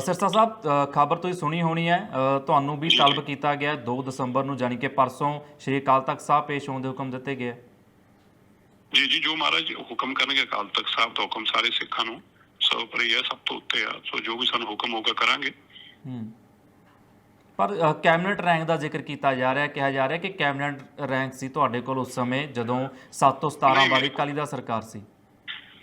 ਸਿਰਸਾ ਸਾਹਿਬ ਖਬਰ ਤੁਸੀਂ ਸੁਣੀ ਹੋਣੀ ਹੈ। ਤੁਹਾਨੂੰ ਵੀ ਤਲਬ ਕੀਤਾ ਗਿਆ 2 ਦਸੰਬਰ ਨੂੰ ਜਾਨੀ ਕਿ ਪਰਸੋਂ ਸ਼੍ਰੀ ਅਕਾਲ ਤਖਤ ਸਾਹਿਬ ਪੇਸ਼ ਹੋਣ ਦੇ ਹੁਕਮ ਦਿੱਤੇ ਗਏ। ਜੀ ਜੀ ਜੋ ਮਹਾਰਾਜ ਹੁਕਮ ਕਰਨਗੇ ਅਕਾਲ ਤਖਤ ਸਾਹਿਬ ਦਾ ਹੁਕਮ ਸਾਰੇ ਸਿੱਖਾਂ ਨੂੰ ਸਰਵਪ੍ਰਿय ਹੈ ਸਭ ਤੋਂ ਉੱਤੇ ਆ। ਸੋ ਜੋ ਵੀ ਸਾਨੂੰ ਹੁਕਮ ਹੋਗਾ ਕਰਾਂਗੇ। ਹੂੰ। ਪਰ ਕੈਬਨਿਟ ਰੈਂਕ ਦਾ ਜ਼ਿਕਰ ਕੀਤਾ ਜਾ ਰਿਹਾ ਕਿਹਾ ਜਾ ਰਿਹਾ ਕਿ ਕੈਬਨਿਟ ਰੈਂਕ ਸੀ ਤੁਹਾਡੇ ਕੋਲ ਉਸ ਸਮੇਂ ਜਦੋਂ 7 ਤੋਂ 17 ਨਹੀਂ, ਵਾਲੀ ਅਕਾਲੀ ਦਾ ਸਰਕਾਰ ਸੀ।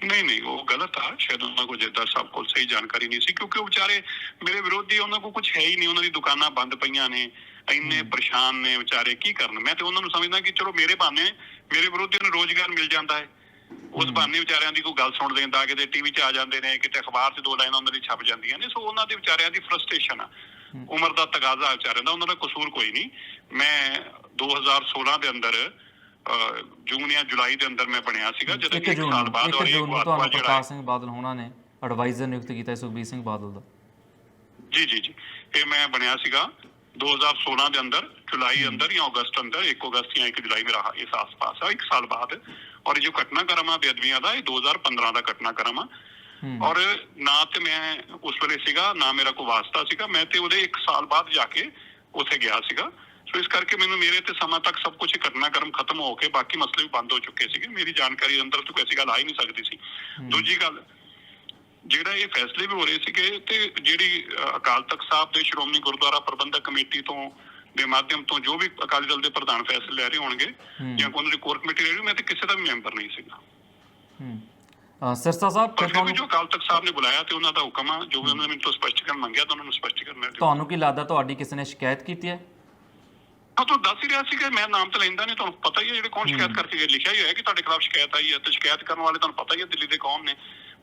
ਨਹੀਂ ਨਹੀਂ ਉਹ ਗਲਤ ਆ। ਸ਼ਾਇਦ ਉਹਨਾਂ ਕੋਲ ਜਿੱਦਾਂ ਸਭ ਕੋਲ ਸਹੀ ਜਾਣਕਾਰੀ ਨਹੀਂ ਸੀ ਕਿਉਂਕਿ ਉਹ ਵਿਚਾਰੇ ਮੇਰੇ ਵਿਰੋਧੀ ਉਹਨਾਂ ਕੋਲ ਕੁਝ ਹੈ ਹੀ ਨਹੀਂ। ਉਹਨਾਂ ਦੀ ਦੁਕਾਨਾਂ ਬੰਦ ਪਈਆਂ ਨੇ ਇੰਨੇ ਪਰੇਸ਼ਾਨ ਨੇ ਵਿਚਾਰੇ ਕੀ ਕਰਨ? ਮੈਂ ਤੇ ਉਹਨਾਂ ਨੂੰ ਸਮਝਦਾ ਕਿ ਚਲੋ ਮੇਰੇ ਬਹਾਨੇ ਮੇਰੇ ਵਿਰੋਧੀ ਨੂੰ ਰੋਜ਼ਗਾਰ ਮਿਲ ਜਾਂਦਾ ਹੈ। ਉਸ ਬਹਾਨੇ ਵਿਚਾਰਿਆਂ ਦੀ ਕੋਈ ਗੱਲ ਸੁਣ ਲੈਂਦਾ ਕਿਤੇ ਟੀਵੀ 'ਚ ਆ ਜਾਂਦੇ ਨੇ ਕਿਤੇ ਅਖਬਾਰ 'ਚ ਦੋ ਲਾਈਨਾਂ ਉਹਨਾਂ ਦੀ ਛਪ ਜਾਂਦੀਆਂ ਨੇ। ਸੋ ਉਹਨਾਂ ਦੇ ਵਿਚਾਰਿਆਂ ਦੀ ਫਰਸਟ੍ਰੇਸ਼ਨ ਆ। ਉਮਰ ਦਾ ਤਕਾਜ਼ਾ ਵਿਚਾਰਿਆਂ ਦਾ ਉਹਨਾਂ ਦਾ ਕਸੂਰ ਕੋਈ ਨਹੀਂ। ਮੈਂ 2016 ਦੇ ਅੰਦਰ ਜੂਨ ਜਾਂ ਜੁਲਾਈ ਦੇ ਅੰਦਰ ਮੈਂ ਬਣਿਆ ਸੀਗਾ ਜਦੋਂ ਇੱਕ ਜੂਨ ਸਾਲ ਬਾਅਦ ਔਰ ਇਹ ਤੁਹਾਨੂੰ ਜਿਹੜਾ ਪ੍ਰਕਾਸ਼ ਸਿੰਘ ਬਾਦਲ ਹੋਣਾ ਨੇ ਐਡਵਾਈਜ਼ਰ ਨਿਯੁਕਤ ਕੀਤਾ ਹੈ ਸੁਖਬੀਰ ਸਿੰਘ ਬਾਦਲ ਦਾ। ਜੀ ਜੀ ਜੀ। ਇਹ ਮੈਂ ਬਣਿਆ ਸੀਗਾ 2016 ਦੇ ਅੰਦਰ ਜੁਲਾਈ ਅੰਦਰ ਜਾਂ ਅਗਸਤ ਅੰਦਰ 1 ਅਗਸਤ ਜਾਂ 1 ਜੁਲਾਈ ਮੇਰਾ ਇਸ ਆਸ-ਪਾਸ ਆ ਇੱਕ ਸਾਲ ਬਾਅਦ। ਔਰ ਇਹ ਜੋ ਘਟਨਾਕ੍ਰਮ ਆ ਬੇਅਦਬੀਆਂ ਦਾ ਇਹ 2015 ਦਾ ਘਟਨਾਕ੍ਰਮ ਆ। ਔਰ ਨਾ ਤੇ ਮੈਂ ਉਸ ਵੇਲੇ ਸੀਗਾ ਨਾ ਮੇਰਾ ਕੋਈ ਵਾਸਤਾ ਸੀਗਾ। ਮੈਂ ਤੇ ਉਹਦੇ 1 ਸਾਲ ਬਾਅਦ ਜਾ ਕੇ ਉੱਥੇ ਗਿਆ ਸੀਗਾ। ਸੋ ਇਸ ਕਰਕੇ ਮੈਨੂੰ ਮੇਰੇ ਤੇ ਸਮਾਂ ਤੱਕ ਸਭ ਕੁਝ ਘਟਨਾਕ੍ਰਮ ਖਤਮ ਹੋ ਕੇ ਬਾਕੀ ਮਸਲੇ ਵੀ ਬੰਦ ਹੋ ਚੁੱਕੇ ਸੀਗੇ। ਮੇਰੀ ਜਾਣਕਾਰੀ ਅੰਦਰ ਤੋਂ ਐਸੀ ਗੱਲ ਆ ਹੀ ਨਹੀਂ ਸਕਦੀ ਸੀ। ਦੂਜੀ ਗੱਲ ਜਿਹੜਾ ਇਹ ਫੈਸਲੇ ਵੀ ਹੋ ਰਹੇ ਸੀਗੇ ਤੇ ਜਿਹੜੀ ਅਕਾਲ ਤਖਤ ਸਾਹਿਬ ਦੇ ਸ਼੍ਰੋਮਣੀ ਗੁਰਦੁਆਰਾ ਪ੍ਰਬੰਧਕ ਕਮੇਟੀ ਤੋਂ ਦੇ ਮਾਧਿਅਮ ਤੋਂ ਜੋ ਵੀ ਅਕਾਲੀ ਦਲ ਦੇ ਪ੍ਰਧਾਨ ਫੈਸਲੇ ਲੈ ਰਹੇ ਹੋਣਗੇ। ਜਾਂ ਕੋਈ ਉਹਨਾਂ ਦੀ ਕੋਰ ਕਮੇਟੀ ਲੈ ਰਹੀ ਮੈਂ ਤੇ ਕਿਸੇ ਦਾ ਵੀ ਮੈਂਬਰ ਨਹੀਂ ਸੀਗਾ। ਹੂੰ। ਸਿਰਸਾ ਸਾਹਿਬ ਤੁਹਾਨੂੰ ਜੋ ਅਕਾਲ ਤਖਤ ਸਾਹਿਬ ਨੇ ਬੁਲਾਇਆ ਤੇ ਉਹਨਾਂ ਦਾ ਹੁਕਮ ਆ ਜੋ ਵੀ ਉਹਨਾਂ ਨੇ ਮੈਨੂੰ ਸਪਸ਼ਟੀਕਰਨ ਮੰਗਿਆ ਤਾਂ ਉਹਨਾਂ ਨੂੰ ਸਪਸ਼ਟੀਕਰਨ ਗਿਆ ਤੁਹਾਨੂੰ ਕੀ ਲੱਗਦਾ ਤੁਹਾਡੀ ਕਿਸੇ ਨੇ ਸ਼ਿਕਾਇਤ ਕੀਤੀ ਹੈ? ਹਾਂ ਤੂੰ ਦੱਸ ਹੀ ਰਿਹਾ ਸੀ ਕਿ ਮੈਂ ਨਾਮ ਤਾਂ ਲੈਂਦਾ ਨਹੀਂ ਤੁਹਾਨੂੰ ਪਤਾ ਹੀ ਹੈ ਜਿਹੜੇ ਕੌਣ ਸ਼ਿਕਾਇਤ ਕਰਕੇ ਗਏ। ਲਿਖਿਆ ਹੀ ਹੋਇਆ ਕਿ ਤੁਹਾਡੇ ਖਿਲਾਫ ਸ਼ਿਕਾਇਤ ਆਈ ਹੈ ਤੇ ਸ਼ਿਕਾਇਤ ਕਰਨ ਵਾਲੇ ਤੁਹਾਨੂੰ ਪਤਾ ਹੀ ਹੈ ਦਿੱਲੀ ਦੇ ਕੌਣ ਨੇ।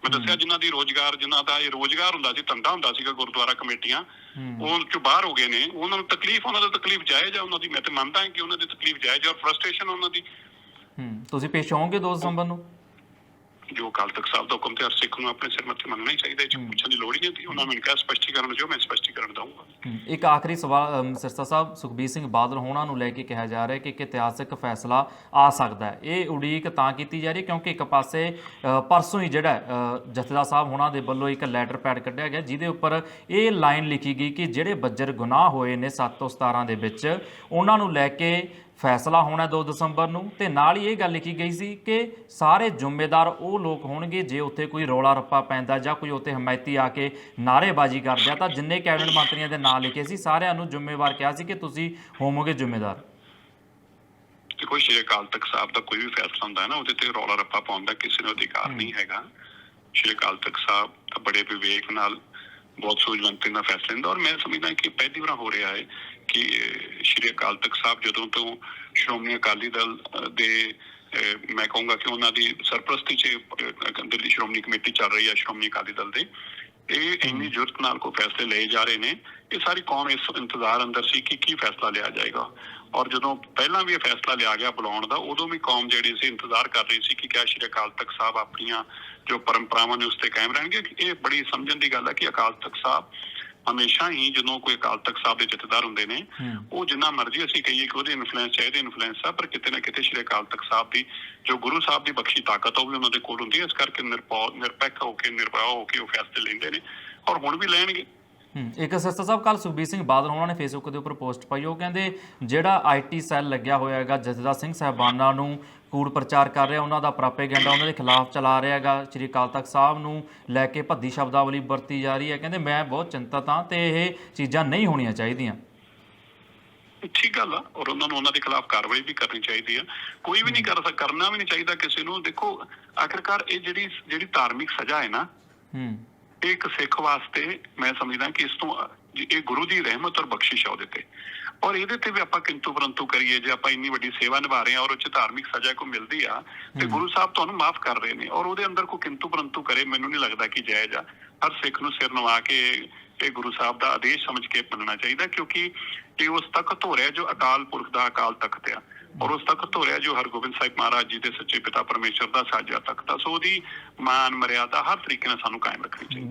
ਮੈਂ ਦੱਸਿਆ ਜਿਨ੍ਹਾਂ ਦੀ ਰੋਜ਼ਗਾਰ ਜਿਨ੍ਹਾਂ ਦਾ ਇਹ ਰੋਜ਼ਗਾਰ ਹੁੰਦਾ ਸੀ ਧੰਦਾ ਹੁੰਦਾ ਸੀਗਾ ਗੁਰਦੁਆਰਾ ਕਮੇਟੀਆਂ ਉਹ ਚੋਂ ਬਾਹਰ ਹੋ ਗਏ ਨੇ। ਉਹਨਾਂ ਨੂੰ ਤਕਲੀਫ ਉਹਨਾਂ ਦਾ ਤਕਲੀਫ ਜਾਇਜ਼ ਹੈ ਉਹਨਾਂ ਦੀ ਮੈਂ ਤੇ ਮੰਨਦਾ ਹਾਂ ਕਿ ਉਹਨਾਂ ਦੀ ਤਕਲੀਫ ਜਾਇਜ਼ ਹੈ ਔਰ ਫਰਸਟ੍ਰੇਸ਼ਨ ਉਹਨਾਂ ਦੀ। ਹੂੰ। ਤੁਸੀਂ ਪੇਸ਼ ਹੋਵੋਗੇ 2 ਦਸੰਬਰ ਨੂੰ? ਜੋ ਅਕਾਲ ਤਖਤ ਸਾਹਿਬ ਦਾ ਹੁਕਮ ਤੇ ਹਰ ਸਿੱਖ ਨੂੰ ਆਪਣੇ ਸਿਰ ਮੱਥੇ ਮੰਨਣਾ ਹੀ ਚਾਹੀਦਾ ਇਹ ਪੁੱਛਣ ਦੀ ਲੋੜ ਹੀ ਨਹੀਂ ਉਹਨਾਂ ਨੂੰ ਕਿਹਾ ਸਪਸ਼ਟੀਕਰਨ ਜੋ ਮੈਂ ਸਪਸ਼ਟੀਕਰਨ ਦਊਂਗਾ। ਇੱਕ ਆਖਰੀ ਸਵਾਲ ਸਿਰਸਾ ਸਾਹਿਬ ਸੁਖਬੀਰ ਸਿੰਘ ਬਾਦਲ ਹੋਣਾ ਨੂੰ ਲੈ ਕੇ ਕਿਹਾ ਜਾ ਰਿਹਾ ਹੈ ਕਿ ਇੱਕ ਇਤਿਹਾਸਕ ਫੈਸਲਾ ਆ ਸਕਦਾ ਹੈ। ਇਹ ਉਡੀਕ ਤਾਂ ਕੀਤੀ ਜਾ ਰਹੀ ਹੈ ਕਿਉਂਕਿ ਇੱਕ ਪਾਸੇ ਪਰਸੋਂ ਹੀ ਜਿਹੜਾ ਜਥੇਦਾਰ ਸਾਹਿਬ ਹੋਣਾ ਦੇ ਵੱਲੋਂ ਇੱਕ ਲੈਟਰ ਪੈਡ ਕੱਢਿਆ ਗਿਆ ਜਿਹਦੇ ਉੱਪਰ ਇਹ ਲਾਈਨ ਲਿਖੀ ਗਈ ਕਿ ਜਿਹੜੇ ਬੱਜਰ ਗੁਨਾਹ ਹੋਏ ਨੇ 7 ਤੋਂ 17 ਦੇ ਵਿੱਚ ਉਹਨਾਂ ਨੂੰ ਲੈ ਕੇ ਫੈਸਲਾ ਹੋਣਾ 2 ਦਸੰਬਰ ਨੂੰ ਤੇ ਨਾਲ ਹੀ ਇਹ ਗੱਲ ਲਿਖੀ ਗਈ ਸੀ ਕਿ ਸਾਰੇ ਜ਼ਿੰਮੇਦਾਰ ਉਹ ਲੋਕ ਹੋਣਗੇ ਜੇ ਉੱਥੇ ਕੋਈ ਰੌਲਾ ਰੱਪਾ ਪੈਂਦਾ ਜਾਂ ਕੋਈ ਉੱਥੇ ਹਮਾਇਤੀ ਆ ਕੇ ਨਾਅਰੇਬਾਜ਼ੀ ਕਰਦੇ ਆ। ਤਾਂ ਜਿੰਨੇ ਕੈਬਨਿਟ ਮੰਤਰੀਆਂ ਦੇ ਨਾਂ ਲਿਖੇ ਸੀ ਸਾਰਿਆਂ ਨੂੰ ਜ਼ਿੰਮੇਵਾਰ ਕਿਹਾ ਸੀ ਕਿ ਤੁਸੀਂ ਹੋਵੋਗੇ ਜ਼ਿੰਮੇਦਾਰ। ਦੇਖੋ ਸ਼੍ਰੀ ਅਕਾਲ ਤਖਤ ਸਾਹਿਬ ਦਾ ਕੋਈ ਵੀ ਫੈਸਲਾ ਹੁੰਦਾ ਹੈ ਨਾ ਉਹਦੇ ਤੇ ਰੌਲਾ ਰੱਪਾ ਪਾਉਣ ਦਾ ਕਿਸੇ ਨੂੰ ਅਧਿਕਾਰ ਨਹੀਂ ਹੈਗਾ। ਸ਼੍ਰੀ ਅਕਾਲ ਤਖਤ ਸਾਹਿਬ ਬੜੇ ਵਿਵੇਕ ਨਾਲ ਬਹੁਤ ਸੂਝਵਾਨ ਨਾਲ ਫੈਸਲਾ ਲੈਂਦਾ ਔਰ ਮੈਂ ਸਮਝਦਾ ਕਿ ਪਹਿਲੀ ਵਾਰ ਹੋ ਰਿਹਾ ਹੈ ਕਿ ਸ਼੍ਰੀ ਅਕਾਲ ਤਖਤ ਸਾਹਿਬ ਜਦੋਂ ਤੋਂ ਸ਼੍ਰੋਮਣੀ ਅਕਾਲੀ ਦਲ ਦੇ ਅਹ, ਮੈਂ ਕਹੂੰਗਾ ਕਿ ਉਹਨਾਂ ਦੀ ਸਰਪ੍ਰਸਤੀ 'ਚ ਦਿੱਲੀ ਸ਼੍ਰੋਮਣੀ ਕਮੇਟੀ ਚੱਲ ਰਹੀ ਹੈ ਸ਼੍ਰੋਮਣੀ ਅਕਾਲੀ ਦਲ ਦੇ। ਇਹ ਇੰਨੀ ਜੁਰਤ ਨਾਲ ਕੋਈ ਫੈਸਲੇ ਲਏ ਜਾ ਰਹੇ ਨੇ ਇਹ ਸਾਰੀ ਕੌਮ ਇਸ ਇੰਤਜ਼ਾਰ ਅੰਦਰ ਸੀ ਕਿ ਕੀ ਫੈਸਲਾ ਲਿਆ ਜਾਏਗਾ। ਔਰ ਜਦੋਂ ਪਹਿਲਾਂ ਵੀ ਇਹ ਫੈਸਲਾ ਲਿਆ ਗਿਆ ਬੁਲਾਉਣ ਦਾ ਉਦੋਂ ਵੀ ਕੌਮ ਜਿਹੜੀ ਸੀ ਇੰਤਜ਼ਾਰ ਕਰ ਰਹੀ ਸੀ ਕਿ ਕਿਆ ਸ਼੍ਰੀ ਅਕਾਲ ਤਖਤ ਸਾਹਿਬ ਆਪਣੀਆਂ ਜੋ ਪਰੰਪਰਾਵਾਂ ਨੇ ਉਸ ਤੇ ਕਾਇਮ ਰਹਿਣਗੇ। ਇਹ ਬੜੀ ਸਮਝਣ ਦੀ ਗੱਲ ਹੈ ਕਿ ਅਕਾਲ ਤਖਤ ਸਾਹਿਬ ਹਮੇਸ਼ਾ ਹੀ ਜਦੋਂ ਕੋਈ ਅਕਾਲ ਤਖਤ ਸਾਹਿਬ ਦੇ ਜਥੇਦਾਰ ਹੁੰਦੇ ਨੇ ਉਹ ਜਿੰਨਾ ਮਰਜ਼ੀ ਅਸੀਂ ਕਹੀਏ ਕਿ ਉਹਦੇ ਇਨਫਲੂਐਂਸ ਹੈ ਇਹਦੇ ਇਨਫਲੂਐਂਸ ਆ ਪਰ ਕਿਤੇ ਨਾ ਕਿਤੇ ਸ਼੍ਰੀ ਅਕਾਲ ਤਖਤ ਸਾਹਿਬ ਦੀ ਜੋ ਗੁਰੂ ਸਾਹਿਬ ਦੀ ਬਖਸ਼ੀ ਤਾਕਤ ਉਹ ਵੀ ਉਹਨਾਂ ਦੇ ਕੋਲ ਹੁੰਦੀ ਹੈ ਇਸ ਕਰਕੇ ਨਿਰਪੌ ਨਿਰਪੱਖ ਹੋ ਕੇ ਨਿਰਭੈ ਹੋ ਕੇ ਉਹ ਫੈਸਲੇ ਲੈਂਦੇ ਨੇ ਔਰ ਹੁਣ ਵੀ ਲੈਣਗੇ। ਇੱਕ ਸਿਰਸਾ ਸਾਹਿਬ ਕੱਲ ਸੁਖਬੀਰ ਸਿੰਘ ਬਾਦਲ ਹੋਣਾ ਨੇ ਫੇਸਬੁੱਕ ਦੇ ਉੱਪਰ ਪੋਸਟ ਪਾਈ ਉਹ ਕਹਿੰਦੇ ਜਿਹੜਾ ਆਈਟੀ ਸੈੱਲ ਲੱਗਿਆ ਹੋਇਆ ਹੈਗਾ ਜਥੇਦਾਰ ਸਿੰਘ ਸਾਹਿਬਾਨਾਂ ਨੂੰ ਕੂੜ ਪ੍ਰਚਾਰ ਕਰ ਰਿਹਾ ਉਹਨਾਂ ਦਾ ਪ੍ਰਾਪੇਗੈਂਡਾ ਉਹਨਾਂ ਦੇ ਖਿਲਾਫ ਚਲਾ ਰਿਹਾ ਹੈਗਾ। ਸ਼੍ਰੀ ਅਕਾਲ ਤਖਤ ਸਾਹਿਬ ਨੂੰ ਲੈ ਕੇ ਭੱਦੀ ਸ਼ਬਦਾਵਲੀ ਵਰਤੀ ਜਾ ਰਹੀ ਹੈ। ਕਹਿੰਦੇ ਮੈਂ ਬਹੁਤ ਚਿੰਤਤ ਹਾਂ ਤੇ ਇਹ ਚੀਜ਼ਾਂ ਨਹੀਂ ਹੋਣੀਆਂ ਚਾਹੀਦੀਆਂ। ਠੀਕ ਗੱਲ ਆ ਔਰ ਉਹਨਾਂ ਨੂੰ ਉਹਨਾਂ ਦੇ ਖਿਲਾਫ ਕਾਰਵਾਈ ਵੀ ਕਰਨੀ ਚਾਹੀਦੀ ਆ। ਕੋਈ ਵੀ ਨਹੀਂ ਕਰ ਸਕ ਕਰਨਾ ਵੀ ਨਹੀਂ ਚਾਹੀਦਾ ਕਿਸੇ ਨੂੰ। ਦੇਖੋ ਆਖਿਰਕਾਰ ਇਹ ਜਿਹੜੀ ਜਿਹੜੀ ਧਾਰਮਿਕ ਸਜ਼ਾ ਹੈ ਨਾ ਹੂੰ। ਇਹ ਇੱਕ ਸਿੱਖ ਵਾਸਤੇ ਮੈਂ ਸਮਝਦਾ ਕਿ ਇਸ ਤੋਂ ਇਹ ਗੁਰੂ ਦੀ ਰਹਿਮਤ ਔਰ ਬਖਸ਼ਿਸ਼ ਆ ਉਹਦੇ ਤੇ। ਔਰ ਇਹਦੇ ਤੇ ਵੀ ਆਪਾਂ ਕਿੰਤੂ ਪਰੰਤੂ ਕਰੀਏ ਜੇ ਆਪਾਂ ਇੰਨੀ ਵੱਡੀ ਸੇਵਾ ਨਿਭਾ ਰਹੇ ਹਾਂ ਔਰ ਉਹ ਚ ਧਾਰਮਿਕ ਸਜ਼ਾ ਕੋ ਮਿਲਦੀ ਆ ਤੇ ਗੁਰੂ ਸਾਹਿਬ ਤੁਹਾਨੂੰ ਮਾਫ ਕਰ ਰਹੇ ਨੇ। ਔਰ ਉਹਦੇ ਅੰਦਰ ਕੋਈ ਕਿੰਤੂ ਪਰੰਤੂ ਕਰੇ ਮੈਨੂੰ ਨਹੀਂ ਲੱਗਦਾ ਕਿ ਜਾਇਜ਼ ਆ। ਹਰ ਸਿੱਖ ਨੂੰ ਸਿਰ ਨਵਾ ਕੇ ਇਹ ਗੁਰੂ ਸਾਹਿਬ ਦਾ ਆਦੇਸ਼ ਸਮਝ ਕੇ ਮੰਨਣਾ ਚਾਹੀਦਾ ਕਿਉਂਕਿ ਇਹ ਉਸ ਤਖਤ ਹੋ ਰਿਹਾ ਜੋ ਅਕਾਲ ਪੁਰਖ ਦਾ ਅਕਾਲ ਤਖਤ ਆ। ਔਰ ਉਸ ਤਖਤ ਹੋ ਰਿਹਾ ਜੋ ਹਰਗੋਬਿੰਦ ਸਾਹਿਬ ਮਹਾਰਾਜ ਜੀ ਦੇ ਸੱਚੇ ਪਿਤਾ ਪਰਮੇਸ਼ਰ ਦਾ ਸਾਜਾ ਤਖਤ ਆ। ਸੋ ਉਹਦੀ ਮਾਨ ਮਰਿਆਦਾ ਹਰ ਤਰੀਕੇ ਨਾਲ ਸਾਨੂੰ ਕਾਇਮ ਰੱਖਣੀ ਚਾਹੀਦੀ।